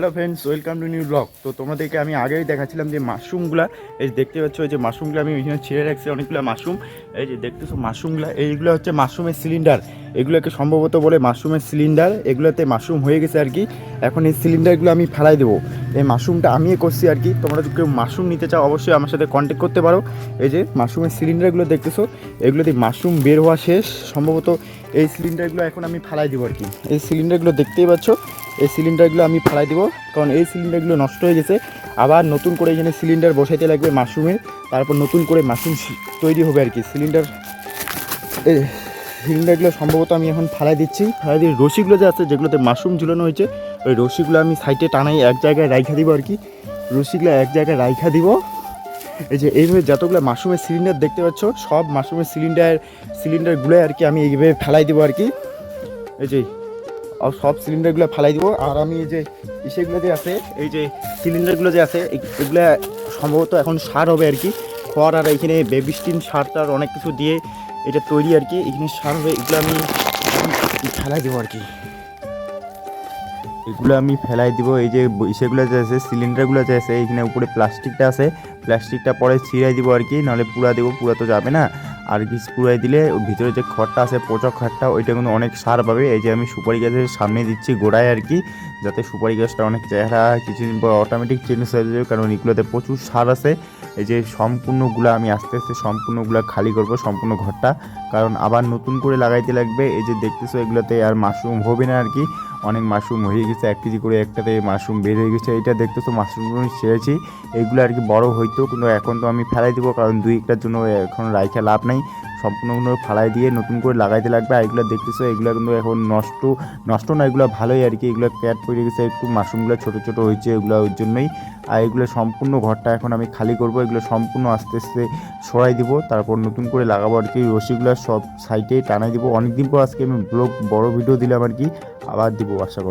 Hello friends welcome to new blog তো তোমাদেরকে আমি আগেই দেখাচ্ছিলাম যে মাশরুমগুলা। এই দেখতে পাচ্ছ, এই যে মাশরুমগুলো আমি ওইখানে ছেড়ে রাখছি, অনেকগুলো মাশরুম। এই যে দেখতেছো মাশরুমগুলো, এইগুলো হচ্ছে মাশরুমের সিলিন্ডার এগুলোকে সম্ভবত বলে মাশরুমের সিলিন্ডার এগুলোতে মাশরুম হয়ে গেছে আর কি। এখন এই সিলিন্ডারগুলো আমি ফেলাই দেবো। এই মাশরুমটা আমিই করছি আর কি। তোমরা যদি কেউ মাশরুম নিতে চাও, অবশ্যই আমার সাথে কন্ট্যাক্ট করতে পারো। এই যে মাশরুমের সিলিন্ডারগুলো দেখতেছো এগুলোতে মাশরুম বের হওয়া শেষ। সম্ভবত এই সিলিন্ডারগুলো এখন আমি ফেলাই দেবো আর কি। এই সিলিন্ডারগুলো দেখতেই পাচ্ছ এই সিলিন্ডারগুলো আমি ফেলাই দেবো, কারণ এই সিলিন্ডারগুলো নষ্ট হয়ে গেছে। আবার নতুন করে এখানে সিলিন্ডার বসাইতে লাগবে মাশরুমের তারপর নতুন করে মাশরুম তৈরি হবে আর কি। সিলিন্ডার সিলিন্ডারগুলো সম্ভবত আমি এখন ফেলাই দিচ্ছি। ফেলাই দিয়ে রশিগুলো যে আছে, যেগুলোতে মাশরুম ঝুলানো হয়েছে, ওই রশিগুলো আমি সাইডে টানাই এক জায়গায় রাইখা দিব আর কি। রশিগুলো এক জায়গায় রাইখা দিব। এই যে এইভাবে যতগুলো মাশরুমের সিলিন্ডার দেখতে পাচ্ছ, সব মাশরুমের সিলিন্ডার সিলিন্ডারগুলো আর কি আমি এইভাবে ফেলাই দিব আর কি। এই যে আর সব সিলিন্ডারগুলো ফেলাই দিব। আর আমি এই যে ইসেগুলো যে আছে, এই যে সিলিন্ডারগুলো যে আছে এগুলো সম্ভবত এখন সার হবে আর কি। খড় আর এখানে বেবি স্টিন সার টার অনেক কিছু দিয়ে এটা তৈরি আর কি। এখানে সার হবে, এগুলো আমি আমি ফেলাই দেবো আর কি। এগুলো আমি ফেলাই দিব, এই যে ইসেগুলো যে আছে, সিলিন্ডারগুলো যে আছে, এখানে উপরে প্লাস্টিকটা আছে। প্লাস্টিকটা পরে ছিঁড়াই দিব আর কি, নাহলে পুরা দেবো পুরা তো যাবে না। আর কি পুরাই দিলে ভিতরে যে খড়টা আছে, পচা খড়টা, ওইটা কিন্তু অনেক সার পাবে। এই যে আমি সুপারি গাছের সামনে দিচ্ছি গোড়ায় আর কি, যাতে সুপারি গাছটা অনেক চেহারা কিছুদিন পর অটোমেটিক চেঞ্জ হয়ে যাবে, কারণ এগুলোতে প্রচুর সার আছে। এই যে সম্পূর্ণগুলো আমি আস্তে আস্তে সম্পূর্ণগুলো খালি করব, সম্পূর্ণ ঘরটা। কারণ আবার নতুন করে লাগাইতে লাগবে, এই যে দেখতেছো এগুলোতে আর মাশরুম হবে না আর কি। অনেক মাশরুম হয়ে গেছে, এক কেজি করে একটাতে মাশরুম বের হয়ে গেছে। এটা দেখতেছো মাশরুমগুলো আমি ছেড়েছি এগুলো আর কি বড় হইতো, কিন্তু এখন তো আমি ফেলাই দিব, কারণ দুই একটার জন্য এখন রাইখা লাভ নাই। সম্পূর্ণগুলো ফালাই দিয়ে নতুন করে লাগাইতে লাগবে, আর এগুলো দেখতেছো, এগুলো কিন্তু এখন নষ্ট নষ্ট না, এগুলো ভালোই আর কি, এগুলো ক্যাট পড়ে গেছে, একটু মাশরুমগুলো ছোটো ছোটো হয়েছে এগুলো ওর জন্যই। আর এগুলো সম্পূর্ণ ঘরটা এখন আমি খালি করব, এগুলো সম্পূর্ণ আস্তে আস্তে সরাই দিব, তারপর নতুন করে লাগাবো আর কি রশিগুলো সব সাইডে টানাই দিব। অনেকদিন পর আজকে আমি ব্লগ, বড় ভিডিও দিলাম আর কি আবার দিব আশা করি।